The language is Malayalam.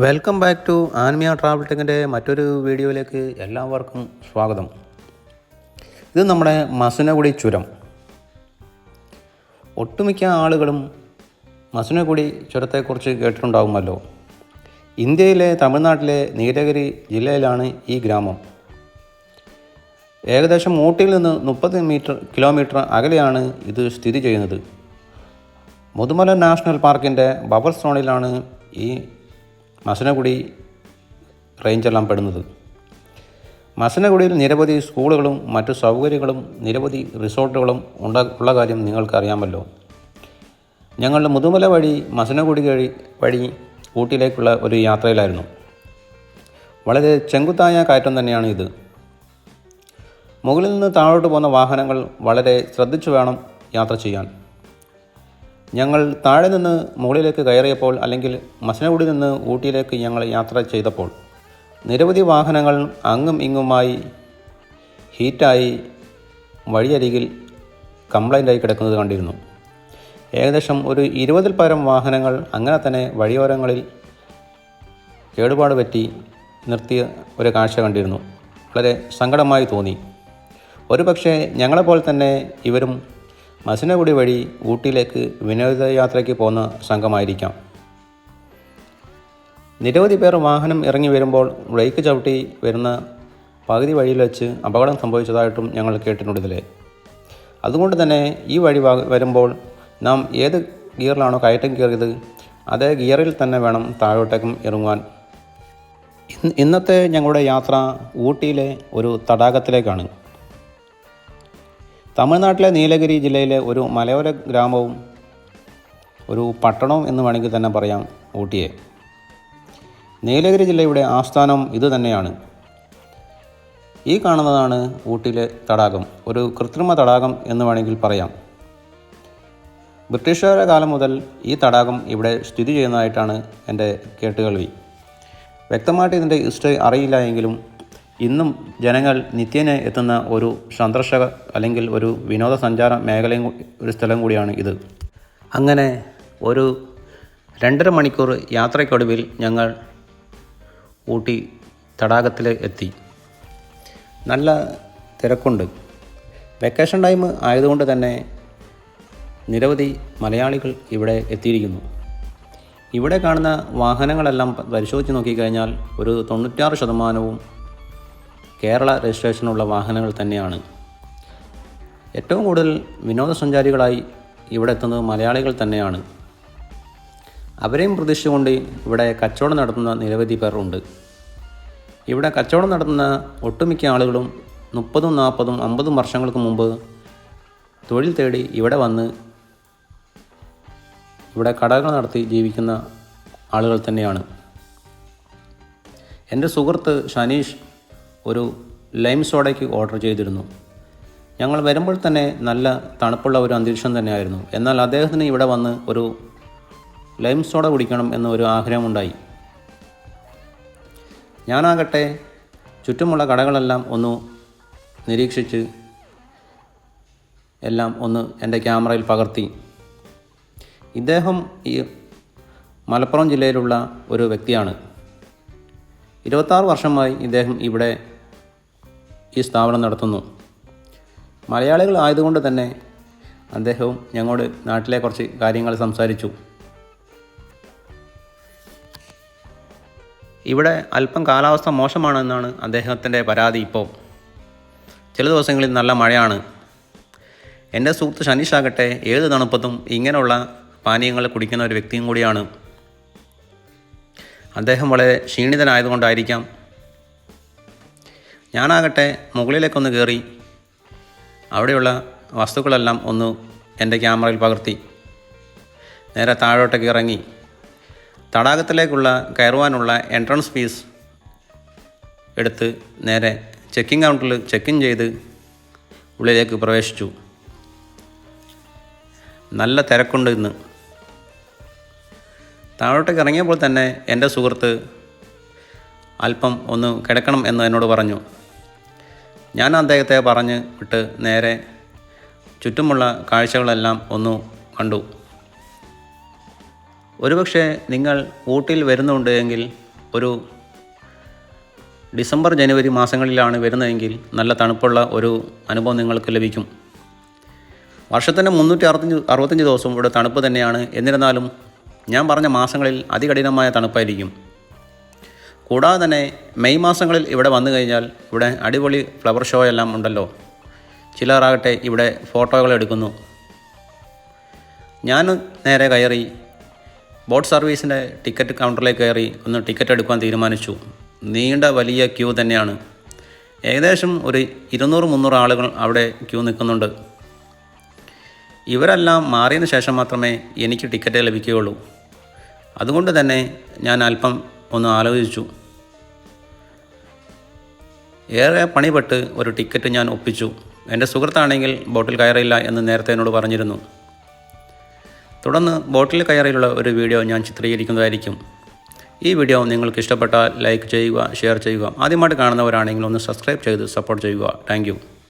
Welcome back to Anmiya travel ടെക്കിന്റെ മറ്റൊരു വീഡിയോയിലേക്ക് എല്ലാവർക്കും സ്വാഗതം. ഇത് നമ്മുടെ മസനഗുടി ചുരം. ഒട്ടുമിക്ക ആളുകളും മസനഗുടി ചുരത്തെക്കുറിച്ച് കേട്ടിട്ടുണ്ടാകുമല്ലോ ഇന്ത്യയിലെ തമിഴ്നാട്ടിലെ നീലഗിരി ജില്ലയിലാണ് ഈ ഗ്രാമം. ഏകദേശം ഊട്ടിയിൽ നിന്ന് മുപ്പത് മീറ്റർ കിലോമീറ്റർ അകലെയാണ് ഇത് സ്ഥിതി ചെയ്യുന്നത്. മുതുമല നാഷണൽ പാർക്കിന്റെ ബബർ സോണിലാണ് ഈ മസനഗുടി റേഞ്ചെല്ലാം പെടുന്നത്. മസനഗുഡിയിൽ നിരവധി സ്കൂളുകളും മറ്റു സൗകര്യങ്ങളും നിരവധി റിസോർട്ടുകളും ഉണ്ട ഉള്ള കാര്യം നിങ്ങൾക്കറിയാമല്ലോ. ഞങ്ങളുടെ മുതുമല വഴി മസനഗുഡി വഴി വഴി ഊട്ടിയിലേക്കുള്ള ഒരു യാത്രയിലായിരുന്നു. വളരെ ചെങ്കുത്തായ കയറ്റം തന്നെയാണ് ഇത്. മുകളിൽ നിന്ന് താഴോട്ട് പോകുന്ന വാഹനങ്ങൾ വളരെ ശ്രദ്ധിച്ചു വേണം യാത്ര ചെയ്യാൻ. ഞങ്ങൾ താഴെ നിന്ന് മുകളിലേക്ക് കയറിയപ്പോൾ അല്ലെങ്കിൽ മസനഗുഡി നിന്ന് ഊട്ടിയിലേക്ക് ഞങ്ങൾ യാത്ര ചെയ്തപ്പോൾ നിരവധി വാഹനങ്ങൾ അങ്ങും ഇങ്ങുമായി ഹീറ്റായി വഴിയരികിൽ കംപ്ലൈന്റായി കിടക്കുന്നത് കണ്ടിരുന്നു. ഏകദേശം ഒരു ഇരുപതിൽ പരം വാഹനങ്ങൾ അങ്ങനെ തന്നെ വഴിയോരങ്ങളിൽ കേടുപാട് പറ്റി നിർത്തിയ ഒരു കാഴ്ച കണ്ടിരുന്നു. വളരെ സങ്കടമായി തോന്നി. ഒരു പക്ഷേ ഞങ്ങളെപ്പോലെ തന്നെ ഇവരും മസനഗുടി വഴി ഊട്ടിയിലേക്ക് വിനോദയാത്രയ്ക്ക് പോകുന്ന സംഘമായിരിക്കാം. നിരവധി പേർ വാഹനം ഇറങ്ങി വരുമ്പോൾ ബ്രേക്ക് ചവിട്ടി വരുന്ന പകുതി വഴിയിൽ വെച്ച് അപകടം സംഭവിച്ചതായിട്ടും ഞങ്ങൾ കേട്ടിട്ടുണ്ട് അതുകൊണ്ട് തന്നെ ഈ വഴി വരുമ്പോൾ നാം ഏത് ഗിയറിലാണോ കയറ്റം കയറിയത് അതേ ഗിയറിൽ തന്നെ വേണം താഴോട്ടേക്കും ഇറങ്ങുവാൻ. ഇന്നത്തെ ഞങ്ങളുടെ യാത്ര ഊട്ടിയിലെ ഒരു തടാകത്തിലേക്കാണ്. തമിഴ്നാട്ടിലെ നീലഗിരി ജില്ലയിലെ ഒരു മലയോര ഗ്രാമവും ഒരു പട്ടണവും എന്ന് വേണമെങ്കിൽ തന്നെ പറയാം ഊട്ടിയെ. നീലഗിരി ജില്ലയുടെ ആസ്ഥാനം ഇത് തന്നെയാണ്. ഈ കാണുന്നതാണ് ഊട്ടിയിലെ തടാകം. ഒരു കൃത്രിമ തടാകം എന്ന് വേണമെങ്കിൽ പറയാം. ബ്രിട്ടീഷുകാരുടെ കാലം മുതൽ ഈ തടാകം ഇവിടെ സ്ഥിതി ചെയ്യുന്നതായിട്ടാണ് എന്റെ കേട്ടുകേൾവി. വ്യക്തമായിട്ട് ഇതിന്റെ ഹിസ്റ്ററി അറിയില്ല എങ്കിലും ഇന്നും ജനങ്ങൾ നിത്യേന എത്തുന്ന ഒരു സന്ദർശക അല്ലെങ്കിൽ ഒരു വിനോദസഞ്ചാര മേഖലയും ഒരു സ്ഥലം കൂടിയാണ് ഇത്. അങ്ങനെ ഒരു രണ്ടര മണിക്കൂർ യാത്രയ്ക്കൊടുവിൽ ഞങ്ങൾ ഊട്ടി തടാകത്തിൽ എത്തി. നല്ല തിരക്കുണ്ട്. വെക്കേഷൻ ടൈം ആയതുകൊണ്ട് തന്നെ നിരവധി മലയാളികൾ ഇവിടെ എത്തിയിരിക്കുന്നു. ഇവിടെ കാണുന്ന വാഹനങ്ങളെല്ലാം പരിശോധിച്ച് നോക്കിക്കഴിഞ്ഞാൽ ഒരു തൊണ്ണൂറ്റാറ് ശതമാനവും കേരള രജിസ്ട്രേഷനുള്ള വാഹനങ്ങൾ തന്നെയാണ്. ഏറ്റവും കൂടുതൽ വിനോദസഞ്ചാരികളായി ഇവിടെ എത്തുന്നത് മലയാളികൾ തന്നെയാണ്. അവരെയും പ്രതീക്ഷിച്ചുകൊണ്ട് ഇവിടെ കച്ചവടം നടത്തുന്ന നിരവധി പേർ ഉണ്ട്. ഇവിടെ കച്ചവടം നടത്തുന്ന ഒട്ടുമിക്ക ആളുകളും മുപ്പതും നാൽപ്പതും അമ്പതും വർഷങ്ങൾക്ക് മുമ്പ് തൊഴിൽ തേടി ഇവിടെ വന്ന് ഇവിടെ കടകൾ നടത്തി ജീവിക്കുന്ന ആളുകൾ തന്നെയാണ്. എന്റെ സുഹൃത്ത് ഷനീഷ് ഒരു ലൈം സോഡയ്ക്ക് ഓർഡർ ചെയ്തിരുന്നു. ഞങ്ങൾ വരുമ്പോൾ തന്നെ നല്ല തണുപ്പുള്ള ഒരു അന്തരീക്ഷം തന്നെയായിരുന്നു. എന്നാൽ അദ്ദേഹത്തിന് ഇവിടെ വന്ന് ഒരു ലൈം സോഡ കുടിക്കണം എന്നൊരു ആഗ്രഹമുണ്ടായി. ഞാനാകട്ടെ ചുറ്റുമുള്ള കടകളെല്ലാം ഒന്ന് നിരീക്ഷിച്ച് എല്ലാം ഒന്ന് എന്റെ ക്യാമറയിൽ പകർത്തി. ഇദ്ദേഹം ഈ മലപ്പുറം ജില്ലയിലുള്ള ഒരു വ്യക്തിയാണ്. ഇരുപത്താറ് വർഷമായി ഇദ്ദേഹം ഇവിടെ ഈ സ്ഥാപനം നടത്തുന്നു. മലയാളികൾ ആയതുകൊണ്ട് തന്നെ അദ്ദേഹവും ഞങ്ങളോട് നാട്ടിലെ കുറച്ച് കാര്യങ്ങൾ സംസാരിച്ചു. ഇവിടെ അല്പം കാലാവസ്ഥ മോശമാണെന്നാണ് അദ്ദേഹത്തിന്റെ പരാതി ഇപ്പോൾ. ചില ദിവസങ്ങളിൽ നല്ല മഴയാണ്. എന്റെ സുഹൃത്ത് ശനീഷാകട്ടെ ഏത് തണുപ്പത്തും ഇങ്ങനെയുള്ള പാനീയങ്ങൾ കുടിക്കുന്ന ഒരു വ്യക്തിയും കൂടിയാണ്. അദ്ദേഹം വളരെ ക്ഷീണിതനായതുകൊണ്ടായിരിക്കാം ഞാനാകട്ടെ മുകളിലേക്കൊന്ന് കയറി അവിടെയുള്ള വസ്തുക്കളെല്ലാം ഒന്ന് എന്റെ ക്യാമറയിൽ പകർത്തി. നേരെ താഴോട്ടേക്ക് ഇറങ്ങി. തടാകത്തിലേക്കുള്ള കയറുവാനുള്ള എൻട്രൻസ് ഫീസ് എടുത്ത് നേരെ ചെക്കിംഗ് കൗണ്ടറിൽ ചെക്കിൻ ചെയ്ത് ഉള്ളിലേക്ക് പ്രവേശിച്ചു. നല്ല തിരക്കുണ്ട് ഇന്ന്. താഴോട്ടേക്ക് ഇറങ്ങിയപ്പോൾ തന്നെ എന്റെ സുഹൃത്ത് അല്പം ഒന്ന് കിടക്കണം എന്ന് എന്നോട് പറഞ്ഞു. ഞാൻ അദ്ദേഹത്തെ പറഞ്ഞ് വിട്ട് നേരെ ചുറ്റുമുള്ള കാഴ്ചകളെല്ലാം ഒന്ന് കണ്ടു. ഒരുപക്ഷെ നിങ്ങൾ ഊട്ടിയിൽ വരുന്നുണ്ട് എങ്കിൽ ഒരു ഡിസംബർ ജനുവരി മാസങ്ങളിലാണ് വരുന്നതെങ്കിൽ നല്ല തണുപ്പുള്ള ഒരു അനുഭവം നിങ്ങൾക്ക് ലഭിക്കും. വർഷത്തിന് മുന്നൂറ്റി അറുപത്തഞ്ച് അറുപത്തഞ്ച് ദിവസവും ഇവിടെ തണുപ്പ് തന്നെയാണ്. എന്നിരുന്നാലും ഞാൻ പറഞ്ഞ മാസങ്ങളിൽ അതികഠിനമായ തണുപ്പായിരിക്കും. കൂടാതെ തന്നെ മെയ് മാസങ്ങളിൽ ഇവിടെ വന്നു കഴിഞ്ഞാൽ ഇവിടെ അടിപൊളി ഫ്ലവർ ഷോ എല്ലാം ഉണ്ടല്ലോ. ചിലറാകട്ടെ ഇവിടെ ഫോട്ടോകൾ എടുക്കുന്നു. ഞാൻ നേരെ കയറി ബോട്ട് സർവീസിന്റെ ടിക്കറ്റ് കൗണ്ടറിലേക്ക് കയറി ഒന്ന് ടിക്കറ്റ് എടുക്കാൻ തീരുമാനിച്ചു. നീണ്ട വലിയ ക്യൂ തന്നെയാണ്. ഏകദേശം ഒരു ഇരുന്നൂറ് മുന്നൂറ് ആളുകൾ അവിടെ ക്യൂ നിൽക്കുന്നുണ്ട്. ഇവരെല്ലാം മാറിയതിന് ശേഷം മാത്രമേ എനിക്ക് ടിക്കറ്റ് ലഭിക്കുകയുള്ളൂ. അതുകൊണ്ട് തന്നെ ഞാൻ അല്പം ഒന്ന് ആലോചിച്ചു. ഏറെ പണിപ്പെട്ട് ഒരു ടിക്കറ്റ് ഞാൻ ഒപ്പിച്ചു. എന്റെ സുഹൃത്താണെങ്കിൽ ബോട്ടിൽ കയറിയില്ല എന്ന് നേരത്തെ എന്നോട് പറഞ്ഞിരുന്നു. തുടർന്ന് ബോട്ടിൽ കയറിയുള്ള ഒരു വീഡിയോ ഞാൻ ചിത്രീകരിക്കുന്നതായിരിക്കും. ഈ വീഡിയോ നിങ്ങൾക്ക് ഇഷ്ടപ്പെട്ടാൽ ലൈക്ക് ചെയ്യുക ഷെയർ ചെയ്യുക. ആദ്യമായിട്ട് കാണുന്നവരാണെങ്കിൽ ഒന്ന് സബ്സ്ക്രൈബ് ചെയ്ത് സപ്പോർട്ട് ചെയ്യുക. താങ്ക്